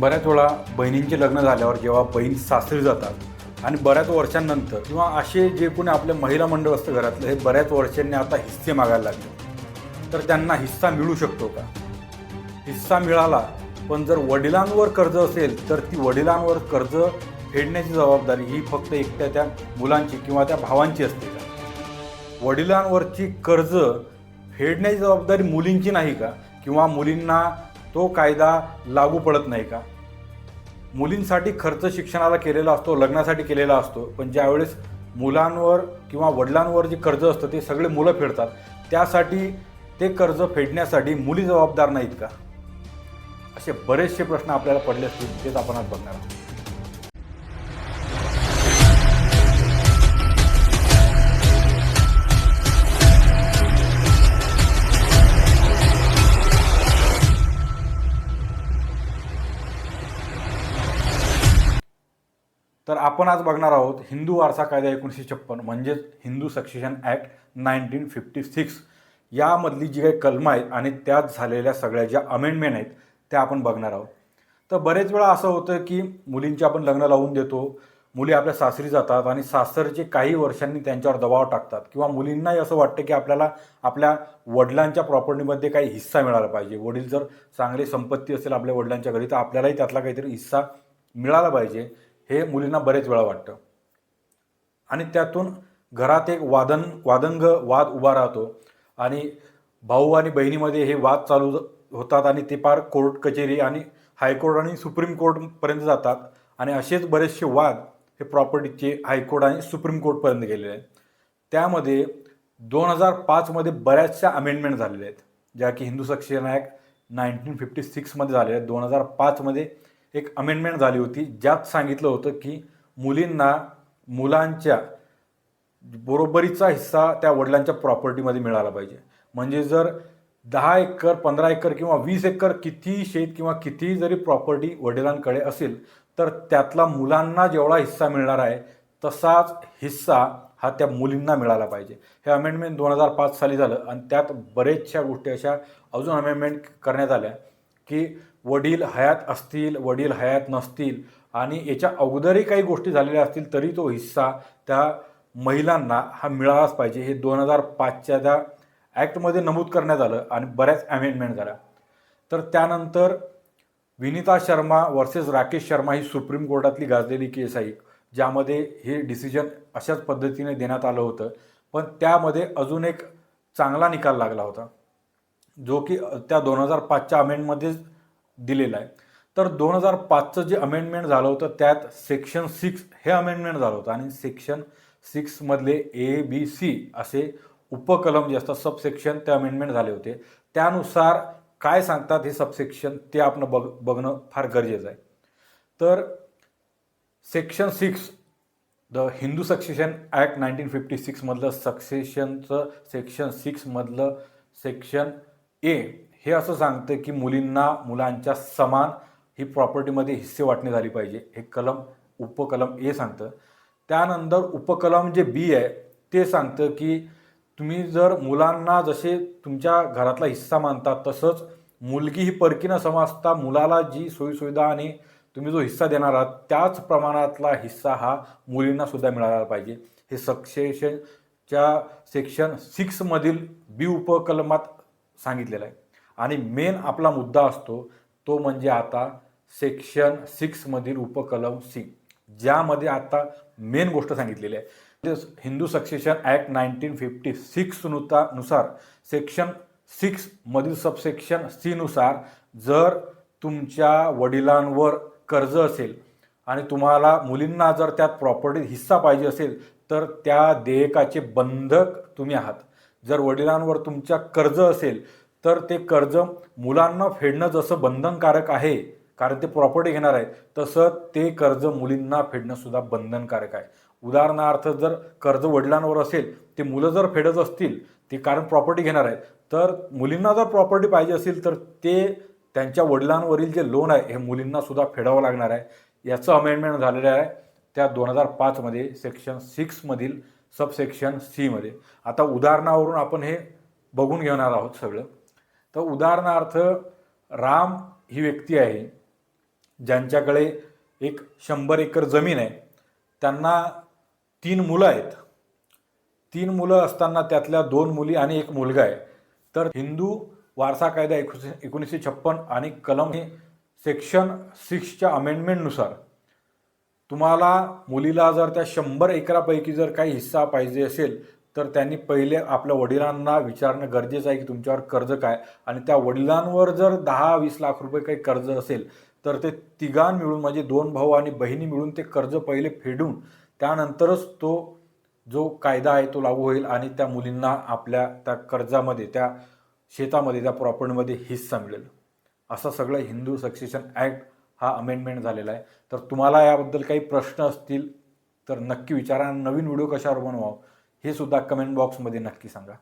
बऱ्याच वेळा बहिणींचे लग्न झाल्यावर जेव्हा बहीण सासरी जातात आणि बऱ्याच वर्षांनंतर किंवा असे जे कोणी आपले महिला मंडळ असतं घरातलं हे बऱ्याच वर्षांनी आता हिस्से मागायला लागले. तर त्यांना हिस्सा मिळू शकतो का? हिस्सा मिळाला पण जर वडिलांवर कर्ज असेल तर ती वडिलांवर कर्ज फेडण्याची जबाबदारी ही फक्त एकट्या त्या मुलांची किंवा त्या भावांची असते का? वडिलांवरची कर्ज फेडण्याची जबाबदारी मुलींची नाही का? किंवा मुलींना तो कायदा लागू पडत नाही का? मुलींसाठी खर्च शिक्षणाला केलेला असतो लग्नासाठी केलेला असतो पण ज्यावेळेस मुलांवर किंवा वडिलांवर जे कर्ज असतं ते सगळे मुलं फेडतात त्यासाठी ते कर्ज फेडण्यासाठी मुली जबाबदार नाहीत का? असे बरेचसे प्रश्न आपल्याला पडले असतील तेच आपण आज बघणार आहोत. तर आपण आज बघणार आहोत हिंदू वारसा कायदा एकोणीसशे छप्पन म्हणजेच Hindu succession act nineteen fifty six यामधली जी काही कलमं आहेत आणि त्यात झालेल्या सगळ्या ज्या अमेंडमेंट आहेत त्या आपण बघणार आहोत. तर बरेच वेळा असं होतं की मुलींची आपण लग्न लावून देतो मुली आपल्या सासरी जातात आणि सासरचे काही वर्षांनी त्यांच्यावर दबाव टाकतात किंवा मुलींनाही असं वाटतं की आपल्याला आपल्या वडिलांच्या प्रॉपर्टीमध्ये काही हिस्सा मिळाला पाहिजे. वडील जर चांगली संपत्ती असेल आपल्या वडिलांच्या घरी तर आपल्यालाही त्यातला काहीतरी हिस्सा मिळाला पाहिजे. हे मुलींना बरेच वेळा वाटतं. आणि त्यातून घरात एक वादन वादंग वाद उभा राहतो. आणि भाऊ आणि बहिणीमध्ये हे वाद चालू होतात आणि ते पार कोर्ट कचेरी आणि हायकोर्ट आणि सुप्रीम कोर्टपर्यंत जातात. आणि असेच बरेचसे वाद हे प्रॉपर्टीचे हायकोर्ट आणि सुप्रीम कोर्टपर्यंत गेलेले आहेत. त्यामध्ये दोन हजार पाचमध्ये बऱ्याचशा अमेंडमेंट झालेल्या आहेत. ज्या की Hindu succession act nineteen fifty सिक्समध्ये झालेल्या आहेत. दोन हजार पाचमध्ये एक अमेंडमेंट झाली होती ज्यात सांगितलं होतं की मुलींना मुलांच्या बरोबरीचा हिस्सा त्या वडिलांच्या प्रॉपर्टीमध्ये मिळाला पाहिजे. म्हणजे जर दहा एकर पंधरा एकर किंवा वीस एकर कितीही शेत किंवा कितीही जरी प्रॉपर्टी वडिलांकडे असेल तर त्यातला मुलांना जेवढा हिस्सा मिळणार आहे तसाच हिस्सा हा त्या मुलींना मिळाला पाहिजे. हे अमेंडमेंट दोन हजार पाच साली झालं आणि त्यात बरेचशा गोष्टी अशा अजून अमेंडमेंट करण्यात आल्या की वडील हयात असतील वडील हयात नसतील आणि याच्या अगोदरही काही गोष्टी झालेल्या असतील तरी तो हिस्सा त्या महिलांना हा मिळालाच पाहिजे. हे दोन हजार पाचच्या त्या ॲक्टमध्ये नमूद करण्यात आलं आणि बऱ्याच अमेंडमेंट झाल्या. तर त्यानंतर विनिता शर्मा वर्सेस राकेश शर्मा ही सुप्रीम कोर्टातली गाजलेली केस आहे ज्यामध्ये हे डिसिजन अशाच पद्धतीने देण्यात आलं होतं. पण त्यामध्ये अजून एक चांगला निकाल लागला होता जो की त्या दोन हजार पाचच्या अमेंडमध्येच दिलेला आहे. तर दोन हजार पाचचं जे अमेंडमेंट झालं होतं त्यात सेक्शन सिक्स हे अमेंडमेंट झालं होतं. आणि सेक्शन सिक्समधले ए बी सी असे उपकलम जे असतात सबसेक्शन ते अमेंडमेंट झाले होते. त्यानुसार काय सांगतात हे सबसेक्शन ते आपण बघ बघणं फार गरजेचं आहे. तर section six the Hindu succession act nineteen fifty सिक्समधलं सक्सेशनचं सेक्शन सिक्समधलं सेक्शन ए हे असं सांगतं की मुलींना मुलांच्या समान ही प्रॉपर्टीमध्ये हिस्से वाटणी झाली पाहिजे. हे कलम उपकलम ए सांगतं. त्यानंतर उपकलम जे बी आहे ते सांगतं की तुम्ही जर मुलांना जसे तुमच्या घरातला हिस्सा मानता तसंच मुलगी ही परकी न समजता मुलाला जी सोयीसुविधा आणि तुम्ही जो हिस्सा देणार आहात त्याच प्रमाणातला हिस्सा हा मुलींना सुद्धा मिळाला पाहिजे. हे सक्सेशनच्या सेक्शन सिक्समधील बी उपकलमात सांगितलेलं आहे. आणि मेन आपला मुद्दा असतो तो म्हणजे आता सेक्शन सिक्समधील उपकलम सी ज्यामध्ये आता मेन गोष्ट सांगितलेली आहे. म्हणजे Hindu succession act nineteen fifty six नुता नुसार सेक्शन सिक्समधील सबसेक्शन सीनुसार जर तुमच्या वडिलांवर कर्ज असेल आणि तुम्हाला मुलींना जर त्यात प्रॉपर्टी हिस्सा पाहिजे असेल तर त्या देयकाचे बंधक तुम्ही आहात. जर वडिलांवर तुमच्या कर्ज असेल तर ते कर्ज मुलांना फेडणं जसं बंधनकारक आहे कारण ते प्रॉपर्टी घेणार आहे तसं ते कर्ज मुलींना फेडणंसुद्धा बंधनकारक आहे. उदाहरणार्थ जर कर्ज वडिलांवर असेल ते मुलं जर फेडत असतील ते कारण प्रॉपर्टी घेणार आहेत तर मुलींना जर प्रॉपर्टी पाहिजे असेल तर ते त्यांच्या वडिलांवरील जे लोन आहे हे मुलींनासुद्धा फेडावं लागणार आहे. याचं अमेंडमेंट झालेलं आहे त्या दोन हजार पाचमध्ये सेक्शन सिक्समधील सबसेक्शन सीमध्ये आता उदाहरणावरून आपण हे बघून घेणार आहोत सगळं. तर उदाहरणार्थ राम ही व्यक्ती आहे ज्यांच्याकडे एक शंभर एकर जमीन आहे. त्यांना तीन मुलं आहेत. तीन मुलं असताना त्यातल्या दोन मुली आणि एक मुलगा आहे. तर हिंदू वारसा कायदा एकोणीसशे एकोणीसशे छप्पन आणि कलम हे सेक्शन सिक्सच्या अमेंडमेंटनुसार. तुम्हाला मुलीला जर त्या शंभर एकरापैकी जर काही हिस्सा पाहिजे असेल तर त्यांनी पहिले आपल्या वडिलांना विचारणं गरजेचं आहे की तुमच्यावर कर्ज काय? आणि त्या वडिलांवर जर दहा वीस लाख रुपये काही कर्ज असेल तर ते तिघां मिळून म्हणजे दोन भाऊ आणि बहिणी मिळून ते कर्ज पहिले फेडून त्यानंतरच तो जो कायदा आहे तो लागू होईल आणि त्या मुलींना आपल्या त्या कर्जामध्ये त्या शेतामध्ये त्या प्रॉपर्टीमध्ये हिस्सा मिळेल. असं सगळं हिंदू सक्सेशन ॲक्ट हा अमेंडमेंट झालेला आहे. तर तुम्हाला याबद्दल काही प्रश्न असतील तर नक्की विचारा नवीन व्हिडिओ कशावर बनवावं? हे सुद्धा कमेंट बॉक्समध्ये नक्की सांगा.